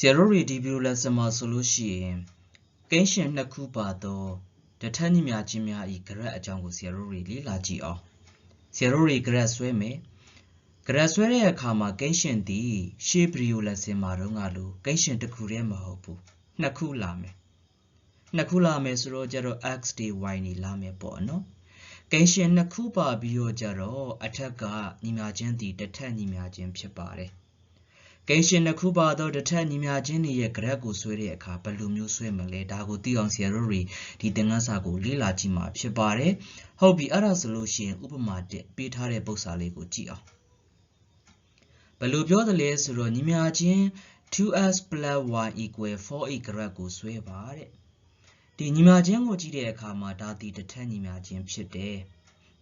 ဆရာတို့တွေဒီဗီဒီယိုလက်စမှာဆိုလို့ရှိရင်ကိန်းရှင်နှစ်ခုပါသောတထက်ညီမြချင်းများဤ graph အကြောင်းကိုဆရာတို့တွေလေ့လာကြည့်အောင်ဆရာတို့တွေ graph ဆွဲမယ် graph ဆွဲတဲ့အခါမှာကိန်းရှင်သည်ရှေ့ဗီဒီယိုလက်စမှာတော့ငါလို့ကိန်းရှင်တစ်ခုတည်းမဟုတ်ဘူးနှစ်ခုလာမယ်နှစ်ခုလာမယ်ဆိုတော့ကျတော့ x တွေ y တွေလာမယ်ပေါ့နော်ကိန်းရှင်နှစ်ခုပါပြီးတော့ကျတော့အထက်ကညီမြချင်းသည်တစ်ထက်ညီမြချင်းဖြစ်ပါတယ် ကိန်းရှင်နှစ်ခုပါသောတစ်ထက်ညီမျှချင်းတွေရဲ့ graph ကိုဆွဲတဲ့အခါဘယ်လိုမျိုးဆွဲမလဲဒါကိုသိအောင်ဆရာတို့တွေဒီသင်ခန်းစာကိုလေ့လာကြည့်မှာဖြစ်ပါတယ်ဟုတ်ပြီအဲ့ဒါဆိုလို့ရှိရင်ဥပမာတစ်ပေးထားတဲ့ပုံစံလေးကိုကြည့်အောင်ဘယ်လိုပြောသလဲဆိုတော့ညီမျှချင်း 2s y 4a graph ကိုဆွဲပါတဲ့ဒီညီမျှချင်းကိုကြည့်တဲ့အခါမှာဒါဒီတစ်ထက်ညီမျှချင်းဖြစ်တယ်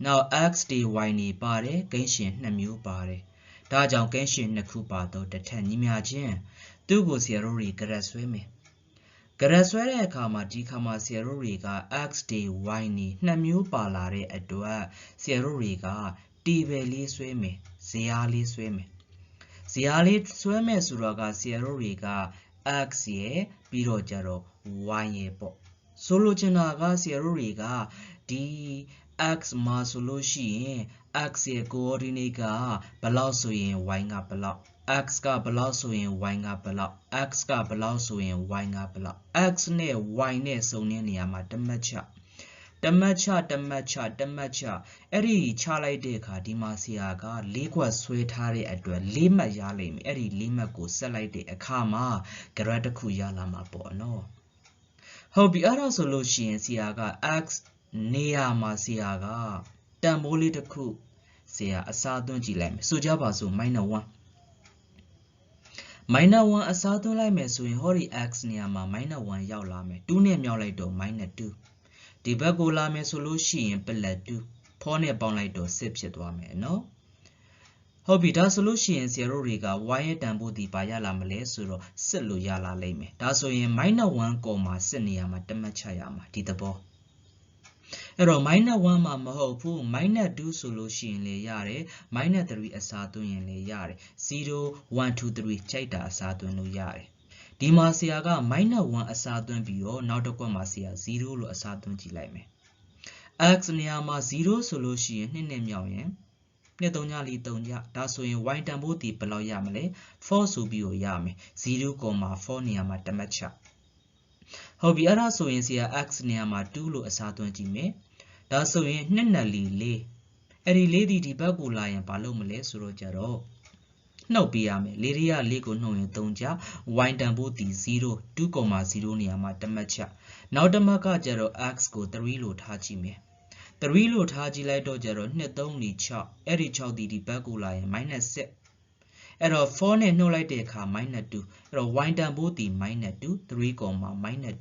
နောက် x တွေ y တွေပါတယ်ကိန်းရှင်2မျိုးပါတယ် ဒါကြောင့်ကင်းရှင်နှစ်ခုပါသောတစ်ထက်ညီမျှခြင်းသူ့ကိုဆရာတို့တွေကရက်ဆွဲမယ်ကရက်ဆွဲတဲ့အခါမှာဒီခါမှာဆရာတို့တွေက x တွေ y နေနှစ်မျိုးပါလာတဲ့အတွက်ဆရာတို့တွေက table လေးဆွဲမယ်ဇယားလေးဆွဲမယ်ဇယားလေးဆွဲမယ်ဆိုတော့ကဆရာတို့တွေက x ရဲ့ပြီးတော့ကြတော့ y ရဲ့ပေါ့ဆိုလိုချင်တာကဆရာတို့တွေကဒီ x မှာဆိုလို့ရှိရင် x ရဲ့ coordinate ကဘယ်လောက်ဆိုရင် y ကဘယ်လောက် x ကဘယ်လောက်ဆိုရင် y ကဘယ်လောက် x ကဘယ်လောက်ဆိုရင် y ကဘယ်လောက် x နဲ့ y နဲ့စုံတဲ့နေရာမှာတမတ်ချတမတ်ချတမတ်ချတမတ်ချအဲ့ဒီချလိုက်တဲ့အခါဒီမှာဆရာက၄ခွက်ဆွဲထားတဲ့အတွက်၄မှတ်ရလိမ့်မယ်အဲ့ဒီ၄မှတ်ကိုဆက်လိုက်တဲ့အခါမှာ graph တစ်ခုရလာမှာပေါ့နော်ဟုတ်ပြီအဲ့ဒါဆိုလို့ရှိရင်ဆရာက x နေရာမှာဆရာကတန်ဖိုးလေးတစ်ခု ဆရာအစားသွင်းကြည့်လိုက်မယ်ဆိုကြပါစို့ -1 -1 အစားသွင်းလိုက်မယ်ဆိုရင်ဟောဒီ x နေရာမှာ -1 ရောက်လာမယ်2နဲ့မြောက်လိုက်တော့ -2 ဒီဘက်ကိုလာမယ်ဆိုလို့ရှိရင် +2 4နဲ့ပေါင်းလိုက်တော့6ဖြစ်သွားမယ်နော်ဟုတ်ပြီဒါဆိုလို့ရှိရင်ဆရာတို့တွေက y ရဲ့တန်ဖိုးဒီပါရလာမလဲဆိုတော့6လို့ရလာလိမ့်မယ်ဒါဆိုရင် -1 6နေရာမှာတမတ်ချရမှာဒီသဘော အဲ့တော့ -1 မှာမဟုတ်ဘူး -2 ဆိုလို့ရှိရင်လည်းရတယ် -3 အစားသွင်းရင်လည်းရတယ်0 1 2 3ကြိုက်တာအစားသွင်းလို့ရတယ်ဒီမှာဆရာက -1 အစားသွင်းပြီးတော့နောက်တစ်ခွက်မှာဆရာ0လို့အစားသွင်းကြည့်လိုက်မယ် x နေရာမှာ0ဆိုလို့ရှိရင်2နဲ့မြောက်ရင်နှစ်သုံးညလီသုံးညဒါဆိုရင် y တန်ဖိုးဒီဘယ်လောက်ရမလဲ4ဆိုပြီးတော့ရမယ်0.4နေရာမှာတမတ်ချဟုတ်ပြီအဲ့ဒါဆိုရင်ဆရာ x နေရာမှာ2လို့အစားသွင်းကြည့်မယ် ဒါဆိုရင်2နဲ့လီ4အဲ့ဒီ4ဒီဒီဘက်ကိုလာရင်ဘာလုပ်မလဲဆိုတော့ကြတော့နှုတ်ပေးရမယ်၄ရ၄ကိုနှုတ်ရင်3ကြ y တန်ဖိုးဒီ0 2.0နေရာမှာတမတ်ချနောက်တမတ်ကကြတော့ x ကို3လို့ထားကြည့်မယ်3လို့ထားကြည့်လိုက်တော့ကြတော့2 3 4 6အဲ့ဒီ6ဒီဒီဘက်ကိုလာရင် -6 အဲ့တော့4နဲ့နှုတ်လိုက်တဲ့အခါ -2 အဲ့တော့ y တန်ဖိုးဒီ -2 3,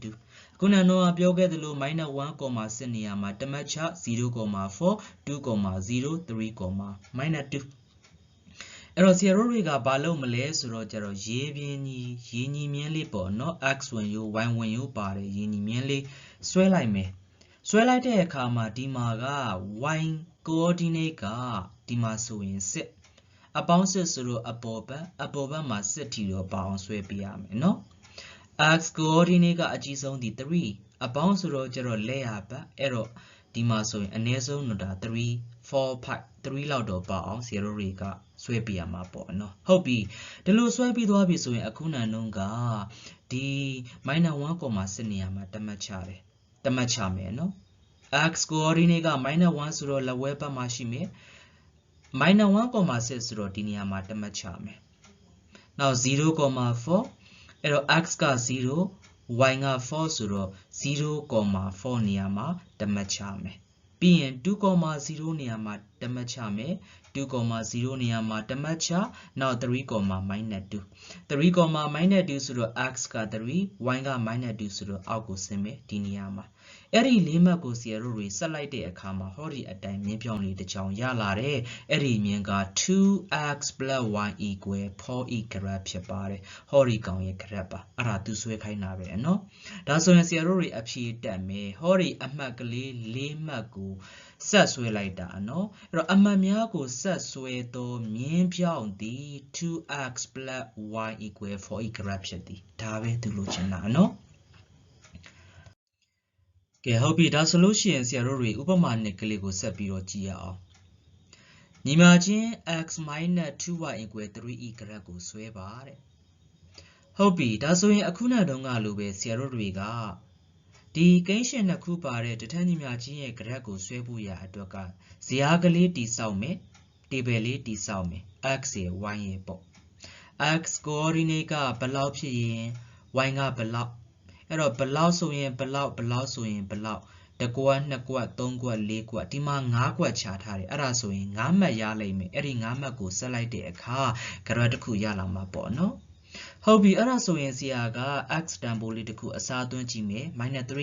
-2 ခုနကတော့ပြောခဲ့သလို -1, 6နေရာမှာတမတ်ချ0.4 2.0 3, -2 အဲ့တော့ဆရာတို့တွေကဘာလုပ်မလဲဆိုတော့ကျတော့ရေးပြင်းကြီးရေးညီမြင်းလေးပေါ့နော် x ဝင်ရိုး y ဝင်ရိုးပါတယ်ရေးညီမြင်းလေးဆွဲလိုက်မယ်ဆွဲလိုက်တဲ့အခါမှာဒီမှာက y coordinate ကဒီမှာဆိုရင်စစ်အပေါင်းစစ်ဆိုတော့အပေါ်ဘက်အပေါ်ဘက်မှာစစ်ထီတော့ပါအောင်ဆွဲပေးရမယ်နော် x coordinate ကအကြီးဆုံးဒီ3အပေါင်းဆိုတော့ကျတော့လက်ရဘက်အဲ့တော့ဒီမှာဆိုရင်အနည်းဆုံးတော့ဒါ3 4 5 3လောက်တော့ပါအောင်0တွေကဆွဲပြရမှာပေါ့နော်ဟုတ်ပြီဒီလိုဆွဲပြီးသွားပြီဆိုရင်အခုနန်နှုန်းကဒီ -1.6 နေရာမှာတမတ်ချတယ်တမတ်ချမယ်နော် x coordinate က -1 ဆိုတော့လက်ဝဲဘက်မှာရှိမယ် -1.6 ဆိုတော့ဒီနေရာမှာတမတ်ချမယ်နောက်0.4 အဲ့တော့ x က0 y က4ဆိုတော့0.4နေရာမှာတမတ်ချမယ်ပြီးရင်2.0နေရာမှာတမတ်ချမယ် 2.0နေရာမှာတမတ်ချနောက် 3.-2 3.-2 ဆိုတော့ x က3 y က -2 ဆိုတော့အောက်ကိုဆင်းမယ်ဒီနေရာမှာအဲ့ဒီလေးမှတ်ကိုဆရာတို့တွေဆက်လိုက်တဲ့အခါမှာဟောဒီအတိုင်းမြင်းပြောင်းလေးတစ်ချောင်းရလာတယ်အဲ့ဒီမြင်းက 2x y 4e graph ဖြစ်ပါတယ်ဟောဒီကောင်ရဲ့ graph ပါအဲ့ဒါသူဆွဲခိုင်းတာပဲနော်ဒါဆိုရင်ဆရာတို့တွေအဖြေတက်မယ်ဟောဒီအမှတ်ကလေးလေးမှတ်ကို ဆက်ဆွဲလိုက်တာနော်အဲ့တော့အမှန်များကိုဆက်ဆွဲသောမြင်းပြောင်းသည် 2x y equal 4 graph ဖြစ်သည်ဒါပဲသူလိုချင်တာနော်ကဲဟုတ်ပြီဒါဆိုလို့ရှိရင်ဆရာတို့တွေဥပမာနှစ်ကလေးကိုဆက်ပြီးတော့ကြည့်ရအောင်ညီမချင်း x 2y 3e graph ကိုဆွဲပါတဲ့ဟုတ်ပြီဒါဆိုရင်အခုနတုန်းကလိုပဲဆရာတို့တွေက ဒီကိန်းရှင်နှစ်ခုပါတဲ့တထန်းညီမချင်းရဲ့ graph ကိုဆွဲဖို့ရအတွက်ကဇယားကလေးတိစောက်မယ် table လေးတိစောက်မယ် x ရဲ့ y ရဲ့ပေါ့ x coordinate ကဘယ်လောက်ဖြစ်ရင် y ကဘယ်လောက်အဲ့တော့ဘလောက်ဆိုရင်ဘလောက်ဘလောက်ဆိုရင်ဘလောက်တကွက်နှစ်ကွက်သုံးကွက်လေးကွက်ဒီမှာ၅ကွက်ခြားထားတယ်အဲ့ဒါဆိုရင်၅မှတ်ရလိမ့်မယ်အဲ့ဒီ၅မှတ်ကိုဆက်လိုက်တဲ့အခါ graph တစ်ခုရလာမှာပေါ့နော် ဟုတ်ပြီအဲ့ဒါဆိုရင်ဆရာက x တန်ဖိုးလေးတစ်ခုအစားသွင်းကြည့်မယ် -3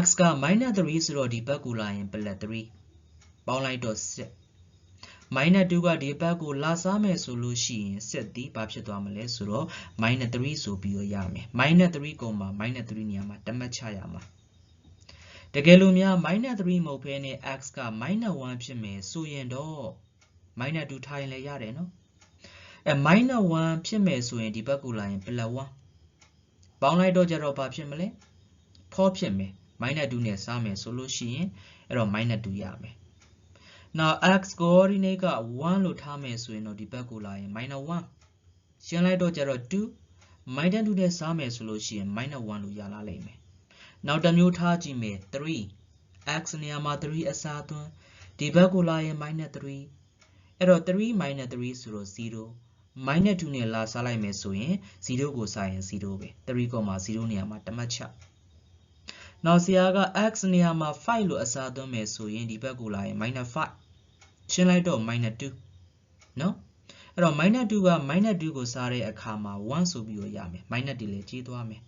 x က -3 ဆိုတော့ဒီဘက်ကိုလာရင် +3 ပေါင်းလိုက်တော့6 -2 ကဒီဘက်ကိုလာစားမယ်ဆိုလို့ရှိရင်ဆက်သည်ဘာဖြစ်သွားမလဲဆိုတော့ -3 ဆိုပြီးတော့ရမယ် -3 ကုန်မှာ -3 နေရာမှာတတ်မှတ်ချရမှာတကယ်လို့များ -3 မဟုတ်ဘဲနဲ့ x က -1 ဖြစ်မယ်ဆိုရင်တော့ -2 ထားရင်လည်းရတယ်နော် အဲ -1 ဖြစ်မယ်ဆိုရင်ဒီဘက်ကိုလာရင် +1 ပေါင်းလိုက်တော့ကြတော့ဘာဖြစ်မလဲ4ဖြစ်မယ် -2 နဲ့စားမယ်ဆိုလို့ရှိရင်အဲ့တော့ -2 ရမယ် now x coordinate က1လို့ထားမယ်ဆိုရင်တော့ဒီဘက်ကိုလာရင် -1 ရှင်းလိုက်တော့ကျတော့2 -2 နဲ့စားမယ်ဆိုလို့ရှိရင် -1 လို့ရလာလိမ့်မယ်နောက်တစ်မျိုးထားကြည့်မယ်3 x နေရာမှာ3အစားသွင်းဒီဘက်ကိုလာရင် -3 အဲ့တော့3 3 ဆိုတော့0 -2 နဲ့လာစားလိုက်မယ်ဆိုရင်0ကိုစားရင်0ပဲ3.0နေရာမှာတမတ်ချနောက်ဆရာက x နေရာမှာ5လို့အစားသွင်းမယ်ဆိုရင်ဒီဘက်ကိုလာရင် -5 ရှင်းလိုက်တော့ -2 နော်အဲ့တော့ -2 က -2 ကိုစားတဲ့အခါမှာ1ဆိုပြီးတော့ရမယ် -1 လည်းကြီးသွားမယ်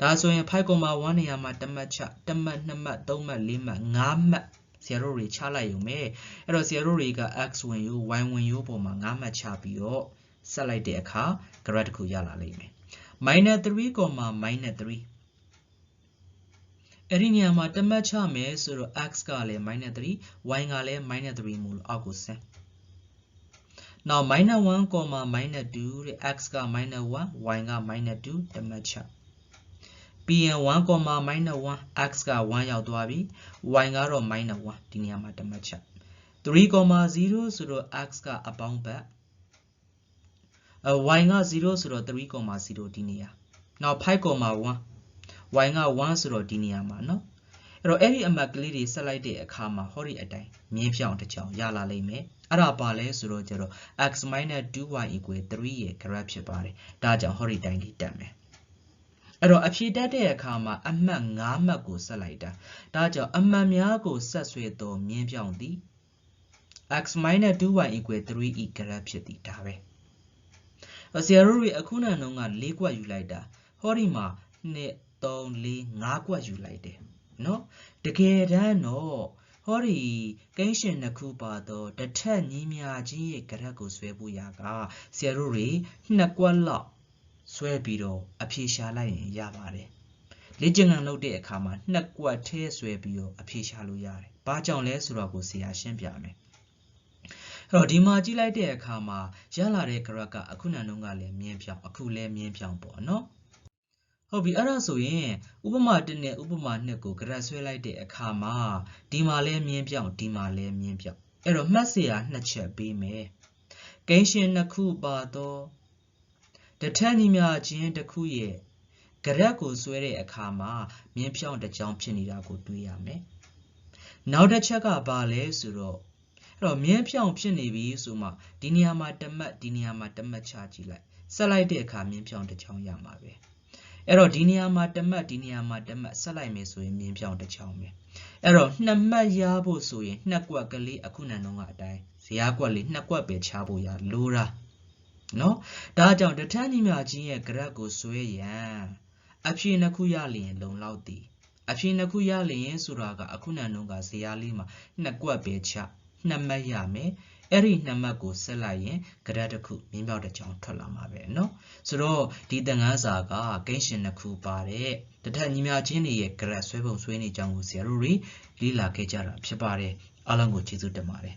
ဒါဆိုရင်5.1နေရာမှာတမှတ်ချတမှတ်2မှတ်3မှတ်4မှတ်5မှတ် ဆရာတို့တွေချလိုက်ရုံပဲအဲ့တော့ဆရာတို့တွေက x ဝင်ရိုး y ဝင်ရိုးပေါ်မှာ5မှတ်ချပြီးတော့ဆက်လိုက်တဲ့အခါ graph တစ်ခုရလာလိမ့်မယ် -3, -3 အဲ့ဒီနေရာမှာတမတ်ချမယ်ဆိုတော့ x ကလည်း -3 y ကလည်း -3 မို့လို့အောက်ကိုဆင်းနောက် -1, -2 တဲ့ x က -1 y က -2 တမတ်ချ ပြီးရင်1 -1 x က1ရောက်သွားပြီ y ကတော့ -1 ဒီနေရာမှာတမတ်ချ3.0ဆိုတော့ x ကအပေါင်းဘက်အ y က0ဆိုတော့3.0ဒီနေရာနောက်5.1 y က1ဆိုတော့ဒီနေရာမှာเนาะအဲ့တော့အဲ့ဒီအမှတ်ကလေးတွေဆက်လိုက်တဲ့အခါမှာဟောဒီအတိုင်းမြင်းပြောင်းတစ်ချောင်းရလာလိမ့်မယ်အဲ့ဒါပါလဲဆိုတော့ကျတော့ x 2y 3ရဲ့ graph ဖြစ်ပါတယ်ဒါကြောင့်ဟောဒီတိုင်းလေးတက်မယ် အဲ့တော့အဖြေတက်တဲ့အခါမှာအမှတ်5မှတ်ကိုဆက်လိုက်တာဒါကြောင့်အမှတ်များကိုဆက်ဆွဲသောမြင်းပြောင်းသည် x 2y 3e graph ဖြစ်သည်ဒါပဲဆရာတို့တွေအခုနကတော့၄ကွက်ယူလိုက်တာဟောဒီမှာ2 3 4 5ကွက်ယူလိုက်တယ်နော်တကယ်တမ်းတော့ဟောဒီကိန်းရှင်နှစ်ခုပါတော့တစ်ထက်ညီးများချင်းရဲ့ကြက်ကိုဆွဲဖို့ရကဆရာတို့တွေနှစ်ကွက်လောက် ဆွဲပြီးတော့အဖြေရှာလိုက်ရင်ရပါတယ်လေ့ကျင့်ခန်းလုပ်တဲ့အခါမှာနှစ်ကွက်ထဲဆွဲပြီးတော့အဖြေရှာလို့ရတယ်။ဘာကြောင့်လဲဆိုတော့ကိုဆရာရှင်းပြမယ်။အဲ့တော့ဒီမှာကြည့်လိုက်တဲ့အခါမှာရလာတဲ့ graph ကအခုနတုန်းကလည်းမြင်းပြောင်းအခုလည်းမြင်းပြောင်းပေါ့နော်။ဟုတ်ပြီအဲ့ဒါဆိုရင်ဥပမာ1နဲ့ဥပမာ2ကို graph ဆွဲလိုက်တဲ့အခါမှာဒီမှာလဲမြင်းပြောင်းဒီမှာလဲမြင်းပြောင်းအဲ့တော့မှတ်စရာနှစ်ချက်ပေးမယ်ကိန်းရှင်နှစ်ခုပါတော့ တထက်ညီမျှချင်းတစ်ခုရဲ့ကြရက်ကိုဆွဲတဲ့အခါမှာမြင်းဖြောင်းတစ်ကြောင်းဖြစ်နေတာကိုတွေ့ရမယ်။နောက်တစ်ချက်ကဘာလဲဆိုတော့အဲ့တော့မြင်းဖြောင်းဖြစ်နေပြီဆိုမှဒီနေရာမှာတမတ်ဒီနေရာမှာတမတ်ချကြည့်လိုက်ဆက်လိုက်တဲ့အခါမြင်းဖြောင်းတစ်ချောင်းရမှာပဲ။အဲ့တော့ဒီနေရာမှာတမတ်ဒီနေရာမှာတမတ်ဆက်လိုက်မယ်ဆိုရင်မြင်းပြောင်းတစ်ချောင်းပဲအဲ့တော့နှစ်မှတ်ရဖို့ဆိုရင်နှစ်ကွက်ကလေးအခုနန်တော့ကအတိုင်းဇရာကွက်လေးနှစ်ကွက်ပဲချဖို့ရလိုတာ နော်ဒါကြောင့်တထန်းညီမကြီးရဲ့ graph ကိုဆွဲရန်အဖြေနှစ်ခုရလျင်လုံလောက်သည် အဖြေနှစ်ခုရလျင်ဆိုတာကအခုနံတော့ကဇယားလေးမှာနှစ်ကွက်ပဲချနှစ်မှတ်ရမယ်အဲ့ဒီနှစ်မှတ်ကိုဆက်လိုက်ရင်ကရက်တစ်ခုမြင်းပြောက်တစ်ချောင်းထွက်လာမှာပဲเนาะဆိုတော့ဒီသင်ခန်းစာကကိန်းရှင်နှစ်ခုပါတဲ့တထက်ညီမချင်းတွေရဲ့ကရက်ဆွဲပုံဆွဲနေကြောင်းကိုဆရာတို့တွေလေ့လာခဲ့ကြတာဖြစ်ပါတယ်အားလုံးကိုကျေးဇူးတင်ပါတယ်